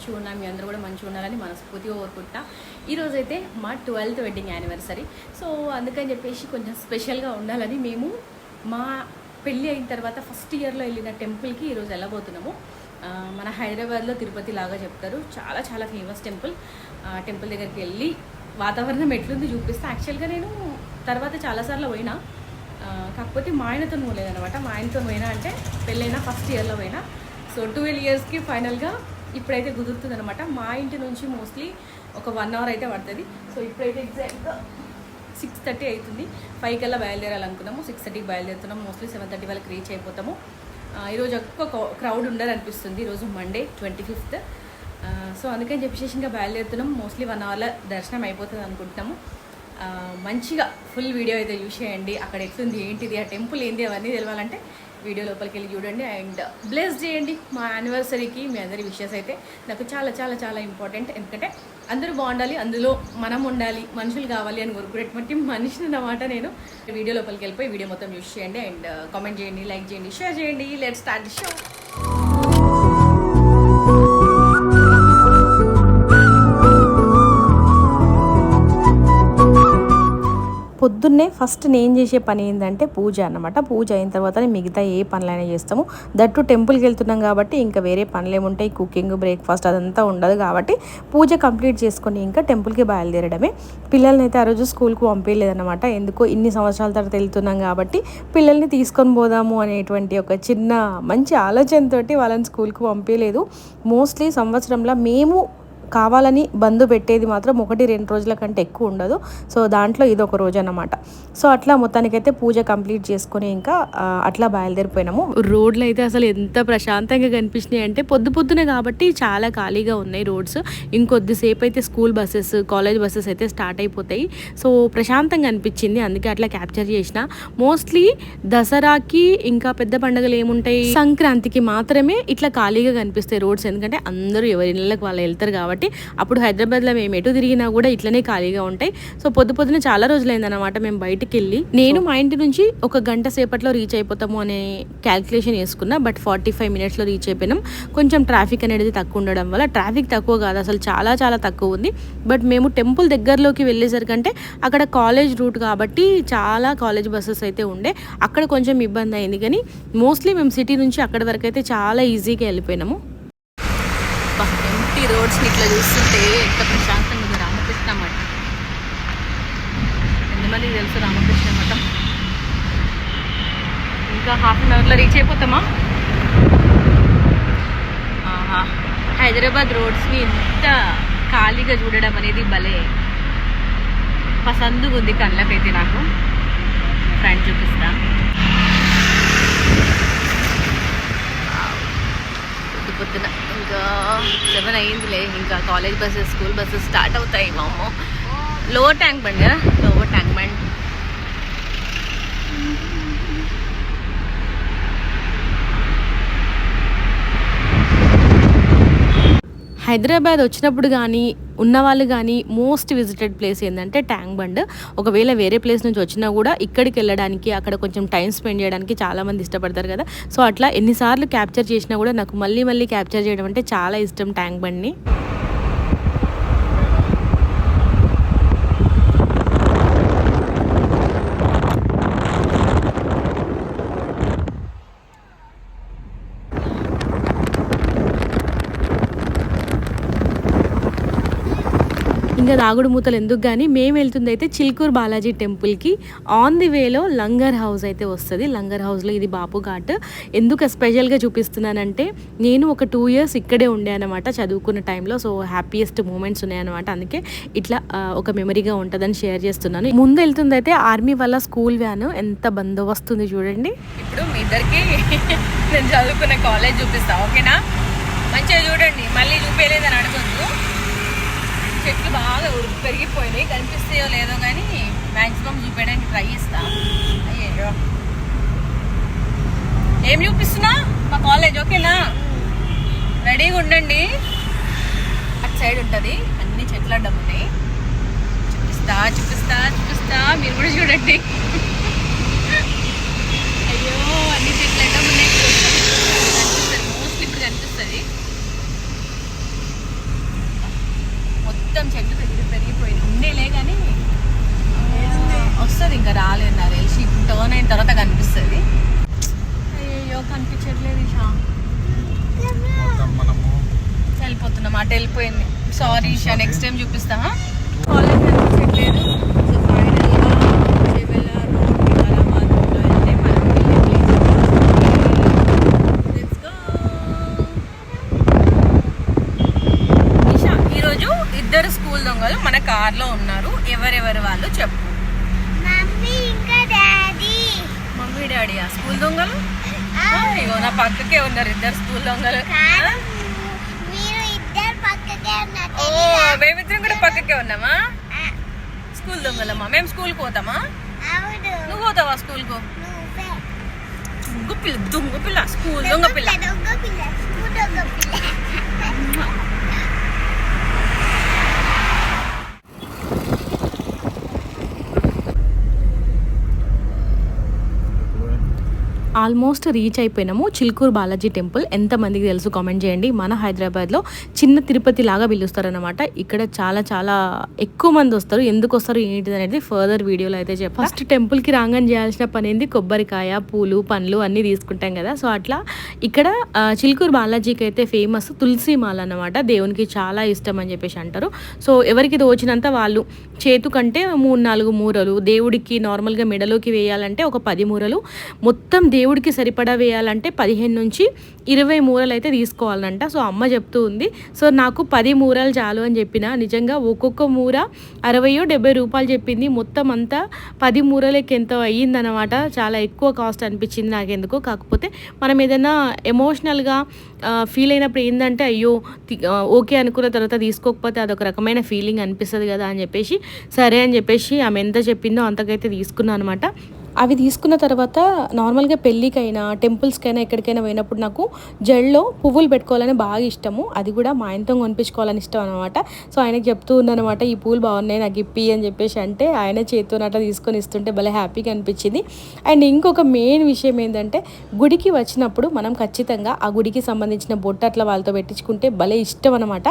మంచిగా ఉన్నా మీ అందరూ కూడా మంచిగా ఉండాలని మనస్ఫూర్తిగా కోరుకుంటా ఈరోజైతే మా ట్వెల్త్ వెడ్డింగ్ యానివర్సరీ. సో అందుకని చెప్పేసి కొంచెం స్పెషల్గా ఉండాలని మేము మా పెళ్ళి అయిన తర్వాత ఫస్ట్ ఇయర్లో వెళ్ళిన టెంపుల్కి ఈరోజు వెళ్ళబోతున్నాము. మన హైదరాబాద్లో తిరుపతి లాగా చెప్తారు. చాలా చాలా ఫేమస్ టెంపుల్. టెంపుల్ దగ్గరికి వెళ్ళి వాతావరణం ఎట్లుంది చూపిస్తే. యాక్చువల్గా నేను తర్వాత చాలాసార్లు పోయినా. కాకపోతే మా ఆయనతో పోలేదనమాట మా ఆయనతో పోయినా అంటే పెళ్ళైనా ఫస్ట్ ఇయర్లో పోయినా. సో ట్వెల్వ్ ఇయర్స్కి ఫైనల్గా ఇప్పుడైతే కుదురుతుంది అనమాట మా ఇంటి నుంచి మోస్ట్లీ ఒక వన్ అవర్ అయితే పడుతుంది. సో ఇప్పుడైతే ఎగ్జాక్ట్గా సిక్స్ థర్టీ అవుతుంది. ఫైవ్ కల్లా బయలుదేరాలనుకున్నాము. సిక్స్ థర్టీకి బయలుదేరుతున్నాము. మోస్ట్లీ సెవెన్ థర్టీ వాళ్ళకి రీచ్ అయిపోతాము. ఈరోజు ఎక్కువ క్రౌడ్ ఉండాలనిపిస్తుంది ఈరోజు మండే ట్వంటీ ఫిఫ్త్ సో అందుకని చెప్పేసి ఇంకా బయలుదేరుతున్నాం మోస్ట్లీ వన్ అవర్లో దర్శనం అయిపోతుంది అనుకుంటున్నాము. మంచిగా ఫుల్ వీడియో అయితే చూసేయండి అక్కడ ఎట్లుంది ఏంటిది ఆ టెంపుల్ ఏంది అవన్నీ తెలవాలంటే వీడియో లోపలికి వెళ్ళి చూడండి. అండ్ బ్లెస్ చేయండి మా యానివర్సరీకి మీ అందరి విషయస్ అయితే. నాకు చాలా చాలా చాలా ఇంపార్టెంట్ ఎందుకంటే అందరూ బాగుండాలి అందులో మనం ఉండాలి మనుషులు కావాలి అని కోరుకునేటువంటి మనిషిని అన్నమాట నేను. వీడియో లోపలికి వెళ్ళిపోయి వీడియో మొత్తం యూస్ చేయండి. అండ్ కామెంట్ చేయండి లైక్ చేయండి షేర్ చేయండి. లెట్ స్టార్ట్ షో పొద్దున్నే ఫస్ట్ నేను చేసే పని ఏంటంటే పూజ అన్నమాట. పూజ అయిన తర్వాత మిగతా ఏ పనులైనా చేస్తాము. దట్టు టెంపుల్కి వెళ్తున్నాం కాబట్టి ఇంకా వేరే పనులు ఏముంటాయి కుకింగ్ బ్రేక్ఫాస్ట్ అదంతా ఉండదు కాబట్టి పూజ కంప్లీట్ చేసుకొని ఇంకా టెంపుల్కి బయలుదేరడమే. పిల్లల్ని అయితే ఆ రోజు స్కూల్కి పంపించలేదన్నమాట ఎందుకో ఇన్ని సంవత్సరాల తర్వాత వెళ్తున్నాం కాబట్టి పిల్లల్ని తీసుకొని పోదాము అనేటువంటి ఒక చిన్న మంచి ఆలోచనతోటి వాళ్ళని స్కూల్కి పంపించలేదు మోస్ట్లీ సంవత్సరంలో మేము కావాలని బంద్ పెట్టేది మాత్రం ఒకటి రెండు రోజుల కంటే ఎక్కువ ఉండదు. సో దాంట్లో ఇది ఒక రోజు అన్నమాట. సో అట్లా మొత్తానికైతే పూజ కంప్లీట్ చేసుకొని ఇంకా అట్లా బయలుదేరిపోయినాము. రోడ్లు అయితే అసలు ఎంత ప్రశాంతంగా కనిపించినాయి అంటే పొద్దు పొద్దునే కాబట్టి చాలా ఖాళీగా ఉన్నాయి రోడ్స్. ఇంకొద్దిసేపు అయితే స్కూల్ బస్సెస్ కాలేజ్ బస్సెస్ అయితే స్టార్ట్ అయిపోతాయి. సో ప్రశాంతంగా అనిపించింది. అందుకే అట్లా క్యాప్చర్ చేసిన. మోస్ట్లీ దసరాకి ఇంకా పెద్ద పండుగలు ఏముంటాయి? సంక్రాంతికి మాత్రమే ఇట్లా ఖాళీగా కనిపిస్తాయి రోడ్స్. ఎందుకంటే అందరూ ఎవరి ఇళ్ళకి వాళ్ళు వెళ్తారు కాబట్టి అప్పుడు హైదరాబాద్లో మేము ఎటు తిరిగినా కూడా ఇట్లనే ఖాళీగా ఉంటాయి. సో పొద్దు పొద్దున చాలా రోజులైందన్నమాట మేము బయటికి వెళ్ళి. నేను మా ఇంటి నుంచి ఒక గంట సేపట్లో రీచ్ అయిపోతాము అనే క్యాల్కులేషన్ వేసుకున్నా బట్ ఫార్టీ ఫైవ్ మినిట్స్లో రీచ్ అయిపోయినాం. కొంచెం ట్రాఫిక్ అనేది తక్కువ ఉండడం వల్ల ట్రాఫిక్ తక్కువ కాదు అసలు చాలా చాలా తక్కువ ఉంది. బట్ మేము టెంపుల్ దగ్గరలోకి వెళ్ళేసరికంటే అక్కడ కాలేజ్ రూట్ కాబట్టి చాలా కాలేజ్ బస్సెస్ అయితే ఉండే. అక్కడ కొంచెం ఇబ్బంది అయింది కానీ మోస్ట్లీ మేము సిటీ నుంచి అక్కడి వరకు అయితే చాలా ఈజీగా వెళ్ళిపోయినాము. రోడ్స్ని ఇట్లా చూస్తుంటే ఎంత ప్రశాంతంగా ఉంది. రామకృష్ణ మఠం. ఎంతమందికి తెలుసు రామకృష్ణ మఠం? ఇంకా హాఫ్ అన్ అవర్లో రీచ్ అయిపోతామా? హైదరాబాద్ రోడ్స్ని ఇంత ఖాళీగా చూడడం అనేది భలే పసందుగా ఉంది కళ్ళకైతే నాకు. ఫ్రంట్ చూపిస్తా పొద్దు పొద్దున ఇంకా సెవెన్ అయ్యిందిలే. ఇంకా college buses school buses start అవుతాయి మా అమ్మ లోవర్ ట్యాంక్ బండ్ కదా లోవర్ ట్యాంక్ బండ్. హైదరాబాద్ వచ్చినప్పుడు కానీ ఉన్నవాళ్ళు కానీ మోస్ట్ విజిటెడ్ ప్లేస్ ఏంటంటే ట్యాంక్ బండ్. ఒకవేళ వేరే ప్లేస్ నుంచి వచ్చినా కూడా ఇక్కడికి వెళ్ళడానికి అక్కడ కొంచెం టైం స్పెండ్ చేయడానికి చాలామంది ఇష్టపడతారు కదా. సో అట్లా ఎన్నిసార్లు క్యాప్చర్ చేసినా కూడా నాకు మళ్ళీ మళ్ళీ క్యాప్చర్ చేయడం అంటే చాలా ఇష్టం ట్యాంక్ బండ్ని. ఇంకా దాగుడు మూతలు ఎందుకు కానీ మేము వెళ్తుంది అయితే చిల్కూరు బాలాజీ టెంపుల్కి. ఆన్ ది వేలో లంగర్ హౌస్ అయితే వస్తుంది. లంగర్ హౌస్లో ఇది బాపు ఘాట్. ఎందుకు స్పెషల్గా చూపిస్తున్నానంటే నేను ఒక టూ ఇయర్స్ ఇక్కడే ఉండే అనమాట చదువుకున్న టైంలో సో హ్యాపీయెస్ట్ మూమెంట్స్ ఉన్నాయన్నమాట అందుకే ఇట్లా ఒక మెమరీగా ఉంటుందని షేర్ చేస్తున్నాను. ముందు వెళ్తుంది అయితే ఆర్మీ వల్ల స్కూల్ వ్యాన్ ఎంత బందోబస్తుంది చూడండి. ఇప్పుడు మీ ఇద్దరికి నేను చదువుకున్న కాలేజ్ చూపిస్తా. ఓకేనా మంచిగా చూడండి. మళ్ళీ చూపించలేదని అడగొద్దు. చెట్లు బాగా పెరిగిపోయినాయి. కనిపిస్తాయో లేదో కానీ మ్యాక్సిమం చూపించడానికి ట్రై చేస్తా. అయ్యో ఏం చూపిస్తున్నా? మా కాలేజ్ ఓకేనా? రెడీగా ఉండండి. అటు సైడ్ ఉంటుంది. అన్ని చెట్లు అడ్డం ఉన్నాయి. చూపిస్తా చూపిస్తా చూపిస్తా. మీరు కూడా చూడండి. అయ్యో అన్ని చెట్లు అడ్డం ఉన్నాయి. కనిపిస్తుంది. మోస్ట్లీ ఇప్పుడు కనిపిస్తుంది. మొత్తం చెట్లు పెరిగి పెరిగిపోయినాయి. ఉండేలే కానీ వస్తుంది ఇంకా రాలేదు నా తెలిసి టర్న్ అయిన తర్వాత కనిపిస్తుంది. అయ్యో కనిపించట్లేదు ఇషా. వెళ్ళిపోతున్నాం. అటు వెళ్ళిపోయింది. సారీ ఇషా నెక్స్ట్ టైం చూపిస్తామా కాలేజ్ కనిపించట్లేదు. కార్లో ఉన్నారు. ఎవరెవరు వాళ్ళు చెప్పు. మమ్మీ ఇంకా డాడీ. మమ్మీ డాడీయా స్కూల్ దొంగలు? అయ్యో నా పక్కకే ఉన్నారు ఇద్దరు స్కూల్ దొంగలు. ఓ మేమిద్దరం కూడా పక్కకే ఉన్నామా? స్కూల్ దొంగలమ్మా. మేము స్కూల్కి పోతామా? నువ్వు పోతావా స్కూల్కు? దొంగ పిల్ల దొంగ పిల్ల స్కూల్ దొంగ పిల్ల దొంగ పిల్ల స్కూల్ దొంగ పిల్ల ఆల్మోస్ట్ రీచ్ అయిపోయినాము. చిల్కూరు బాలాజీ టెంపుల్. ఎంతమందికి తెలుసు కామెంట్ చేయండి. మన హైదరాబాద్లో చిన్న తిరుపతి లాగా పిలుస్తారనమాట ఇక్కడ చాలా చాలా ఎక్కువ మంది వస్తారు. ఎందుకు వస్తారు ఏంటిది అనేది ఫర్దర్ వీడియోలో అయితే చెప్పి. ఫస్ట్ టెంపుల్కి రాగానే చేయాల్సిన పని ఏంది? కొబ్బరికాయ పూలు పండ్లు అన్నీ తీసుకుంటాం కదా. సో అట్లా ఇక్కడ చిలుకూరు బాలాజీకి అయితే ఫేమస్ తులసి మాల అన్నమాట. దేవునికి చాలా ఇష్టం అని చెప్పేసి అంటారు. సో ఎవరికి తోచినంత వాళ్ళు చేతు కంటే మూడు నాలుగు మూరలు దేవుడికి నార్మల్గా మెడలోకి వేయాలంటే ఒక పది మూరలు. మొత్తం దేవుడికి సరిపడా వేయాలంటే పదిహేను నుంచి ఇరవై మూరలు అయితే తీసుకోవాలంట. సో అమ్మ చెప్తూ ఉంది. సో నాకు పది మూరలు చాలు అని చెప్పిన నిజంగా ఒక్కొక్క మూర అరవయో డెబ్బై రూపాయలు చెప్పింది. మొత్తం అంతా పది మూరలకి ఎంత అయ్యిందనమాట చాలా ఎక్కువ కాస్ట్ అనిపించింది నాకెందుకు. కాకపోతే మనం ఏదైనా ఎమోషనల్గా ఫీల్ అయినప్పుడు ఏంటంటే అయ్యో ఓకే అనుకున్న తర్వాత తీసుకోకపోతే అదొక రకమైన ఫీలింగ్ అనిపిస్తుంది కదా అని చెప్పేసి సరే అని చెప్పేసి ఆమె ఎంత చెప్పిందో అంతకైతే తీసుకున్నాను అనమాట అవి తీసుకున్న తర్వాత నార్మల్గా పెళ్ళికైనా టెంపుల్స్కైనా ఎక్కడికైనా పోయినప్పుడు నాకు జల్లో పువ్వులు పెట్టుకోవాలని బాగా ఇష్టము. అది కూడా మా ఆయనతో కొనిపించుకోవాలని ఇష్టం అనమాట సో ఆయనకి చెప్తూ ఉన్నానమాట ఈ పూలు బాగున్నాయి నాకు ఇప్పి అని చెప్పేసి అంటే ఆయన చేతితో అట్లా తీసుకొని ఇస్తుంటే భలే హ్యాపీగా అనిపించింది. అండ్ ఇంకొక మెయిన్ విషయం ఏంటంటే గుడికి వచ్చినప్పుడు మనం ఖచ్చితంగా ఆ గుడికి సంబంధించిన బొట్టు అట్లా వాళ్ళతో పెట్టించుకుంటే భలే ఇష్టం అనమాట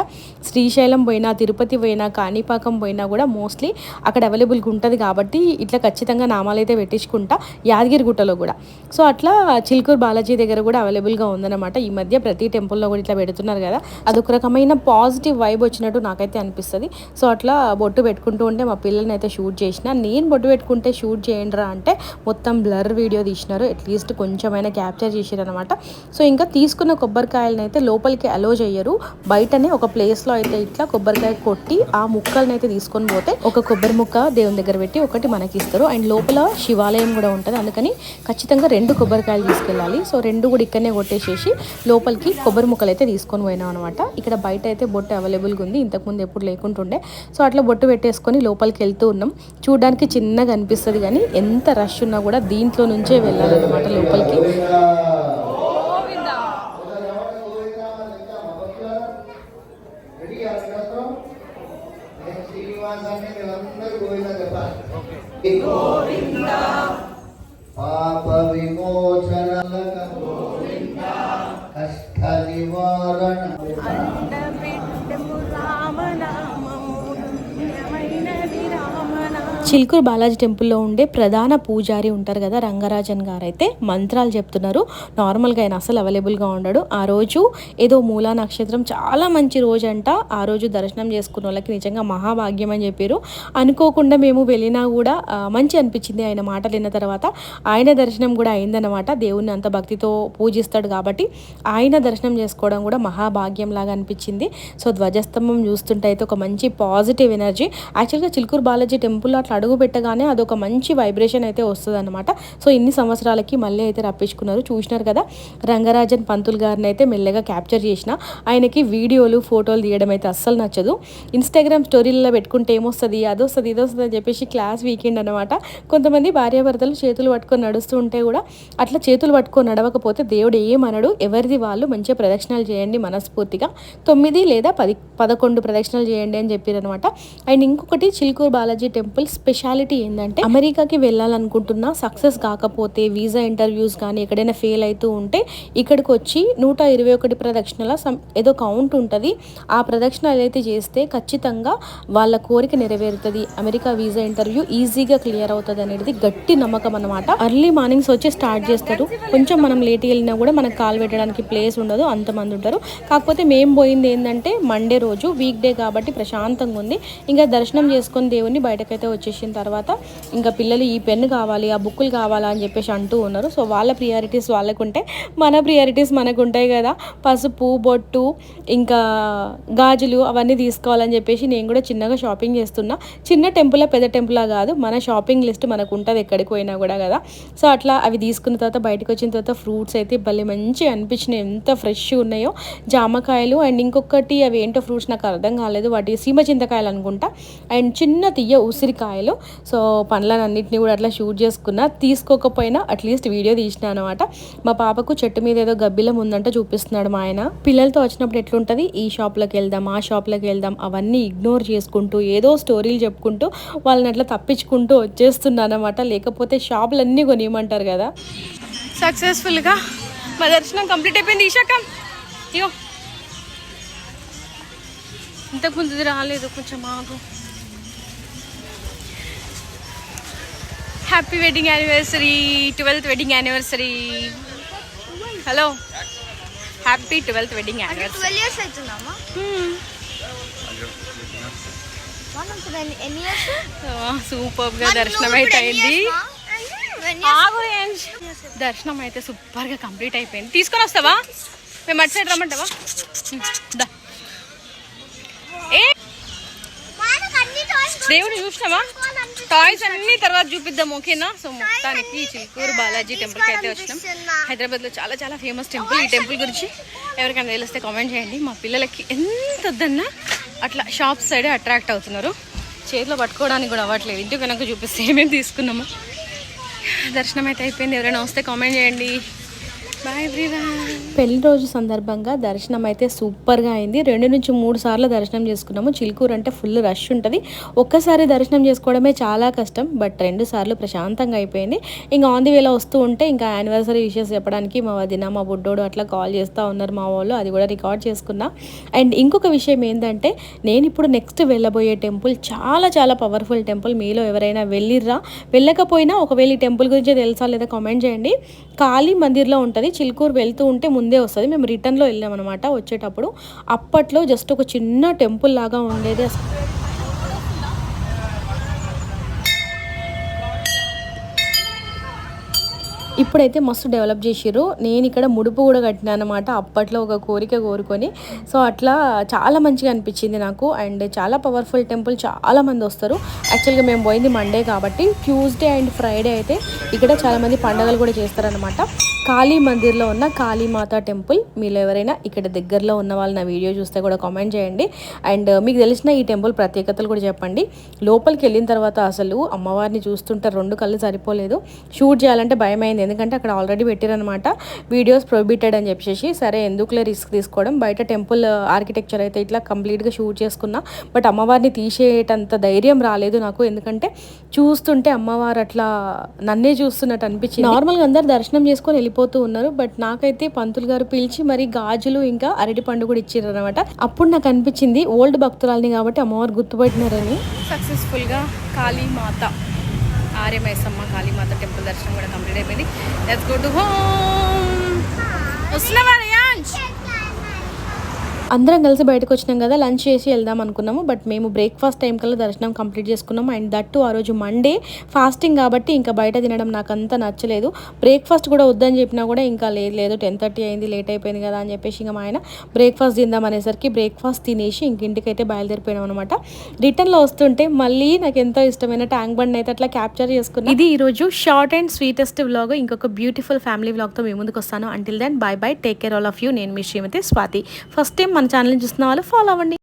శ్రీశైలం పోయినా తిరుపతి పోయినా కాణిపాకం పోయినా కూడా మోస్ట్లీ అక్కడ అవైలబుల్గా ఉంటుంది కాబట్టి ఇట్లా ఖచ్చితంగా నామాలైతే పెట్టించుకుంటాం అనుకుంటా యాదగిరిగుట్టలో కూడా. సో అట్లా చిల్కూరు బాలాజీ దగ్గర కూడా అవైలబుల్గా ఉందన్నమాట. ఈ మధ్య ప్రతి టెంపుల్లో కూడా ఇట్లా పెడుతున్నారు కదా. అదొక రకమైన పాజిటివ్ వైబ్ వచ్చినట్టు నాకైతే అనిపిస్తుంది. సో అట్లా బొట్టు పెట్టుకుంటూ ఉంటే మా పిల్లల్ని అయితే షూట్ చేసిన నేను బొట్టు పెట్టుకుంటే షూట్ చేయండిరా అంటే మొత్తం బ్లర్ వీడియో తీసినారు. అట్లీస్ట్ కొంచెమైనా క్యాప్చర్ చేసారు అనమాట సో ఇంకా తీసుకున్న కొబ్బరికాయలను అయితే లోపలికి అలో చేయరు. బయటనే ఒక ప్లేస్లో అయితే ఇట్లా కొబ్బరికాయ కొట్టి ఆ ముక్కలని అయితే తీసుకొని పోతే ఒక కొబ్బరి ముక్క దేవుని దగ్గర పెట్టి ఒకటి మనకి ఇస్తారు అండ్ లోపల శివాలయం కూడా ఉంటుంది. అందుకని ఖచ్చితంగా రెండు కొబ్బరికాయలు తీసుకెళ్ళాలి. సో రెండు కూడా ఇక్కడనే కొట్టేసేసి లోపలికి కొబ్బరి ముక్కలు అయితే తీసుకొని పోయినాం అనమాట. ఇక్కడ బయట అయితే బొట్టు అవైలబుల్గా ఉంది. ఇంతకుముందు ఎప్పుడు లేకుంటుండే. సో అట్లా బొట్టు పెట్టేసుకొని లోపలికి వెళ్తూ ఉన్నాం. చూడడానికి చిన్నగా అనిపిస్తుంది కానీ ఎంత రష్ ఉన్నా కూడా దీంట్లో నుంచే వెళ్ళాలన్నమాట లోపలికి. చిల్కూరు బాలాజీ టెంపుల్లో ఉండే ప్రధాన పూజారి ఉంటారు కదా రంగరాజన్ గారు అయితే మంత్రాలు చెప్తున్నారు. నార్మల్గా ఆయన అసలు అవైలబుల్గా ఉండడు. ఆ రోజు ఏదో మూలా నక్షత్రం చాలా మంచి రోజు అంట ఆ రోజు దర్శనం చేసుకున్న వాళ్ళకి నిజంగా మహాభాగ్యం అని చెప్పారు. అనుకోకుండా మేము వెళ్ళినా కూడా మంచి అనిపించింది ఆయన మాటలు విన్న తర్వాత. ఆయన దర్శనం కూడా అయిందనమాట దేవుణ్ణి అంత భక్తితో పూజిస్తాడు కాబట్టి ఆయన దర్శనం చేసుకోవడం కూడా మహాభాగ్యం లాగా అనిపించింది. సో ధ్వజస్తంభం చూస్తుంటే అయితే ఒక మంచి పాజిటివ్ ఎనర్జీ. యాక్చువల్గా చిలుకూరు బాలాజీ టెంపుల్ అట్లా అడుగు పెట్టగానే అదొక మంచి వైబ్రేషన్ అయితే వస్తుంది అనమాట సో ఇన్ని సంవత్సరాలకి మళ్ళీ అయితే రప్పించుకున్నారు. చూసినారు కదా రంగరాజన్ పంతులు గారిని అయితే మెల్లగా క్యాప్చర్ చేసిన. ఆయనకి వీడియోలు ఫోటోలు తీయడం అయితే అస్సలు నచ్చదు. ఇన్స్టాగ్రామ్ స్టోరీలలో పెట్టుకుంటే ఏమొస్తుంది? అదొస్తుంది ఇదొస్తుంది అని చెప్పేసి క్లాస్ వీకెండ్ అనమాట కొంతమంది భార్యాభర్తలు చేతులు పట్టుకొని నడుస్తూ ఉంటే కూడా అట్లా చేతులు పట్టుకొని నడవకపోతే దేవుడు ఏమనడు. ఎవరిది వాళ్ళు మంచిగా ప్రదక్షిణాలు చేయండి మనస్ఫూర్తిగా. తొమ్మిది లేదా పది పదకొండు ప్రదక్షిణాలు చేయండి అని చెప్పారు అనమాట అండ్ ఇంకొకటి చిలుకూరు బాలాజీ టెంపుల్ స్పెషాలిటీ ఏంటంటే అమెరికాకి వెళ్ళాలనుకుంటున్నా సక్సెస్ కాకపోతే వీసా ఇంటర్వ్యూస్ కానీ ఎక్కడైనా ఫెయిల్ అవుతూ ఉంటే ఇక్కడికి వచ్చి నూట ఇరవై ఒకటి ప్రదక్షిణల సమ్ ఏదో కౌంట్ ఉంటుంది. ఆ ప్రదక్షిణ ఏదైతే చేస్తే ఖచ్చితంగా వాళ్ళ కోరిక నెరవేరుతుంది. అమెరికా వీసా ఇంటర్వ్యూ ఈజీగా క్లియర్ అవుతుంది అనేది గట్టి నమ్మకం అనమాట అర్లీ మార్నింగ్స్ వచ్చి స్టార్ట్ చేస్తారు. కొంచెం మనం లేట్ వెళ్ళినా కూడా మనకు కాల్ పెట్టడానికి ప్లేస్ ఉండదు అంతమంది ఉంటారు. కాకపోతే మేము పోయింది ఏంటంటే మండే రోజు వీక్ డే కాబట్టి ప్రశాంతంగా ఉంది. ఇంకా దర్శనం చేసుకొని దేవుని బయటకైతే వచ్చేసి వచ్చిన తర్వాత ఇంకా పిల్లలు ఈ పెన్ను కావాలి ఆ బుక్కులు కావాలా అని చెప్పేసి అంటూ ఉన్నారు. సో వాళ్ళ ప్రియారిటీస్ వాళ్ళకు ఉంటాయి మన ప్రియారిటీస్ మనకు ఉంటాయి కదా. పసుపు బొట్టు ఇంకా గాజులు అవన్నీ తీసుకోవాలని చెప్పేసి నేను కూడా చిన్నగా షాపింగ్ చేస్తున్నా. చిన్న టెంపులా పెద్ద టెంపులా కాదు మన షాపింగ్ లిస్ట్ మనకు ఉంటుంది ఎక్కడికి పోయినా కూడా కదా. సో అట్లా అవి తీసుకున్న తర్వాత బయటకు వచ్చిన తర్వాత ఫ్రూట్స్ అయితే భలే మంచి అనిపించినాయి. ఎంత ఫ్రెష్ ఉన్నాయో. జామకాయలు అండ్ ఇంకొకటి అవి ఏంటో ఫ్రూట్స్ నాకు అర్థం కాలేదు. వాటి సీమ చింతకాయలు అనుకుంటా. అండ్ చిన్న తీయ ఉసిరికాయలు. సో పనులన్నింటినీ కూడా అట్లా షూట్ చేసుకున్నా. తీసుకోకపోయినా అట్లీస్ట్ వీడియో తీసిన అనమాట మా పాపకు చెట్టు మీద ఏదో గబ్బిలం ఉందంట చూపిస్తున్నాడు మా ఆయన. పిల్లలతో వచ్చినప్పుడు ఎట్లుంటుంది? ఈ షాప్లోకి వెళ్దాం ఆ షాప్లోకి వెళ్దాం అవన్నీ ఇగ్నోర్ చేసుకుంటూ ఏదో స్టోరీలు చెప్పుకుంటూ వాళ్ళని అట్లా తప్పించుకుంటూ వచ్చేస్తున్నాను అనమాట లేకపోతే షాపులన్నీ కొనియమంటారు కదా. సక్సెస్ఫుల్గా. మా దర్శనం కంప్లీట్ అయిపోయింది. ఈశాక ఇంతకు ముందు రాలేదు. కొంచెం ఆగు. Happy wedding anniversary twelfth wedding anniversary hello happy twelfth wedding anniversary సూపర్గా దర్శనం అయితే అయింది. దర్శనం అయితే సూపర్గా కంప్లీట్ అయిపోయింది. తీసుకొని వస్తావా? మేము అటు సైడ్ రమ్మంటావా? దేవుడు చూసినావా? టాయ్స్ అన్ని తర్వాత చూపిద్దాం ఓకేనా? సో మొత్తానికి చిలుకూరు బాలాజీ టెంపుల్కి అయితే వచ్చినాం. హైదరాబాద్లో చాలా చాలా ఫేమస్ టెంపుల్ ఈ టెంపుల్ గురించి. ఎవరికైనా తెలిస్తే కామెంట్ చేయండి. మా పిల్లలకి ఎంత వద్దన్నా అట్లా షాప్ సైడే అట్రాక్ట్ అవుతున్నారు. చేతిలో పట్టుకోవడానికి కూడా అవ్వట్లేదు. ఇంటికి వెనక చూపిస్తే ఏమేమి తీసుకున్నాము. దర్శనం అయితే అయిపోయింది. ఎవరైనా వస్తే కామెంట్ చేయండి. పెళ్ళి రోజు సందర్భంగా దర్శనం అయితే సూపర్గా అయింది. రెండు నుంచి మూడు సార్లు దర్శనం చేసుకున్నాము. చిలుకూరు అంటే ఫుల్ రష్ ఉంటుంది. ఒక్కసారి దర్శనం చేసుకోవడమే చాలా కష్టం. బట్ రెండు సార్లు ప్రశాంతంగా అయిపోయింది. ఇంకా ఆన్ ది వేలో వస్తూ ఉంటే ఇంకా యానివర్సరీ విషయస్ చెప్పడానికి మా వదిన మా బుడ్డోడు అట్లా కాల్ చేస్తూ ఉన్నారు మా వాళ్ళు. అది కూడా రికార్డ్ చేసుకున్నా. అండ్ ఇంకొక విషయం ఏంటంటే నేను ఇప్పుడు నెక్స్ట్ వెళ్ళబోయే టెంపుల్ చాలా చాలా పవర్ఫుల్ టెంపుల్ మీలో ఎవరైనా వెళ్ళిర్రా? వెళ్ళకపోయినా ఒకవేళ ఈ టెంపుల్ గురించి తెలుసా లేదా కామెంట్ చేయండి. కాళీ మందిర్లో ఉంటుంది. చిలుకూరు వెళ్తూ ఉంటే ముందే వస్తుంది. మేము రిటర్న్లో వెళ్ళాం అనమాట వచ్చేటప్పుడు. అప్పట్లో జస్ట్ ఒక చిన్న టెంపుల్ లాగా ఉండేది ఇప్పుడైతే మస్తు డెవలప్ చేసిర్రు. నేను ఇక్కడ ముడుపు కూడా కట్టినా అనమాట అప్పట్లో ఒక కోరిక కోరుకొని. సో అట్లా చాలా మంచిగా అనిపించింది నాకు. అండ్ చాలా పవర్ఫుల్ టెంపుల్. చాలా మంది వస్తారు. యాక్చువల్గా మేము పోయింది మండే కాబట్టి ట్యూస్డే అండ్ ఫ్రైడే అయితే ఇక్కడ చాలామంది పండుగలు కూడా చేస్తారనమాట కాళీ మందిర్లో ఉన్న కాళీమాత టెంపుల్. మీరు ఎవరైనా ఇక్కడ దగ్గరలో ఉన్న వాళ్ళు నా వీడియో చూస్తే కూడా కామెంట్ చేయండి. అండ్ మీకు తెలిసిన ఈ టెంపుల్ ప్రత్యేకతలు కూడా చెప్పండి. లోపలికి వెళ్ళిన తర్వాత అసలు అమ్మవారిని చూస్తుంటే రెండు కళ్ళు సరిపోలేదు. షూట్ చేయాలంటే భయమైంది. ఎందుకంటే అక్కడ ఆల్రెడీ పెట్టారనమాట వీడియోస్ ప్రొహిబిటెడ్ అని చెప్పేసి సరే ఎందుకులే రిస్క్ తీసుకోవడం. బయట టెంపుల్ ఆర్కిటెక్చర్ అయితే ఇట్లా కంప్లీట్గా షూట్ చేసుకున్నా. బట్ అమ్మవారిని తీసేటంత ధైర్యం రాలేదు నాకు. ఎందుకంటే చూస్తుంటే అమ్మవారు అట్లా నన్నే చూస్తున్నట్టు అనిపించింది. నార్మల్గా అందరు దర్శనం చేసుకొని వెళ్ళిపోతూ ఉన్నారు. బట్ నాకైతే పంతులు గారు పిలిచి మరి గాజులు ఇంకా అరటి పండు కూడా ఇచ్చారు అనమాట అప్పుడు నాకు అనిపించింది ఓల్డ్ భక్తురాలని కాబట్టి అమ్మవారు గుర్తుపట్టినారని. సక్సెస్ఫుల్గా కాళీమాత. ఆర్యమైసమ్మ కాళీమాత టెంపుల్ దర్శనం కూడా కంప్లీట్ అయిపోయింది. లెట్స్ గో టు హోమ్ వస్తున్నావా అందరం కలిసి బయటకు వచ్చినాం కదా లంచ్ చేసి వెళ్దాం అనుకున్నాము. బట్ మేము బ్రేక్ఫాస్ట్ టైం కల్లా దర్శనం కంప్లీట్ చేసుకున్నాము అండ్ దట్టు ఆ రోజు మండే ఫాస్టింగ్ కాబట్టి ఇంకా బయట తినడం నాకు అంత నచ్చలేదు. బ్రేక్ఫాస్ట్ కూడా వద్దని చెప్పినా కూడా ఇంకా లేదు లేదు. టెన్ థర్టీ అయింది లేట్ అయిపోయింది కదా అని చెప్పేసి ఇంకా మా ఆయన బ్రేక్ఫాస్ట్ తిందాం అనేసరికి బ్రేక్ఫాస్ట్ తినేసి ఇంక ఇంటికైతే బయలుదేరిపోయినాం అనమాట రిటర్న్లో వస్తుంటే మళ్ళీ నాకు ఎంతో ఇష్టమైన ట్యాంక్ బండ్ అయితే అట్లా క్యాప్చర్ చేసుకున్నాను ఇది ఈరోజు షార్ట్ అండ్ స్వీటెస్ట్ వ్లాగ్ ఇంకొక బ్యూటిఫుల్ ఫ్యామిలీ వ్లాగ్తో మీ ముందుకు వస్తాను. Until then bye bye take care all of you నేను మీ శ్రీమతి స్వాతి. ఫస్ట్ టైం మన ఛానల్ని చూస్తున్న వాళ్ళు ఫాలో అవ్వండి.